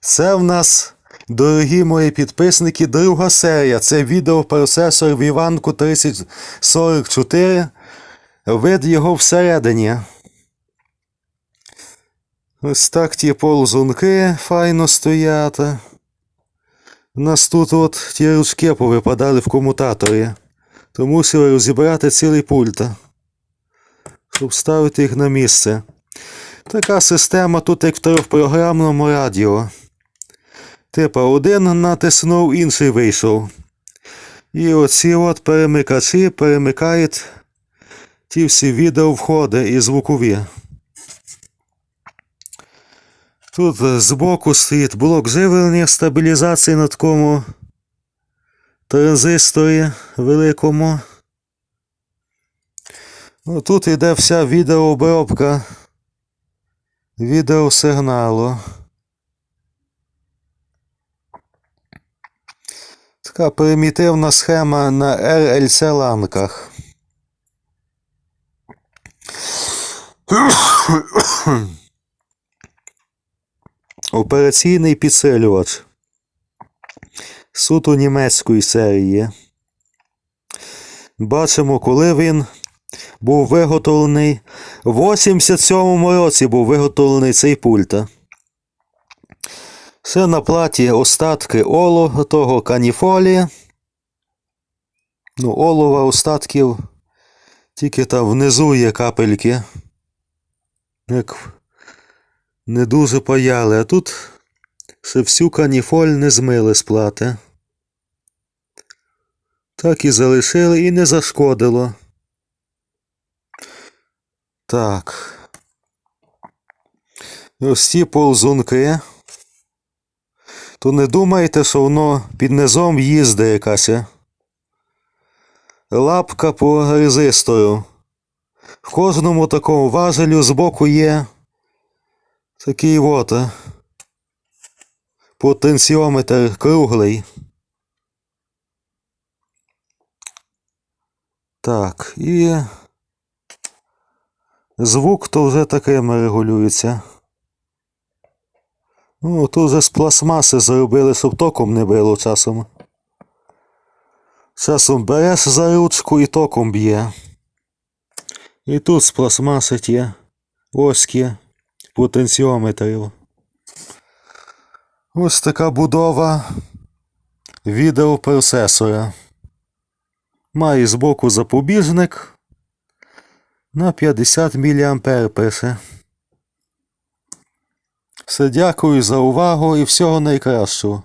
Це в нас, дорогі мої підписники, друга серія. Це відеопроцесор Vivanco 3044. Вид його всередині. Ось так ті ползунки файно стоять. У нас тут от ті ручки повипадали в комутаторі. То мусили розібрати цілий пульт, щоб ставити їх на місце. Така система тут як в трьохпрограмному радіо. Типа один натиснув, інший вийшов. І оці от перемикачі перемикають ті всі відеовходи і звукові. Тут збоку стоїть блок живлення стабілізації на такому транзисторі великому. Ну, тут йде вся відеообробка відеосигналу. Така примітивна схема на RLC ланках. Операційний підсилювач. Суто німецької серії. Бачимо, коли він був виготовлений. В 87-му році був виготовлений цей пульт. Все на платі остатки олу, того каніфолі. Ну, олова остатків. Тільки там внизу є капельки. Як не дуже паяли, а тут ще всю каніфоль не змили з плати. Так і залишили і не зашкодило. Так. Ось ці ползунки. То не думайте, що воно під низом їздить якась. Лапка по резистору. В кожному такому важелю збоку є такий от е, потенціометр круглий. Так, і звук то вже таким регулюється. Ну, тут вже з пластмаси зробили, щоб током не било часом. Часом береш за ручку і током б'є. І тут з пластмаси ті оські потенціометрів. Ось така будова відеопроцесора. Має збоку запобіжник на 50 мА пише. Дякую за увагу і всього найкращого.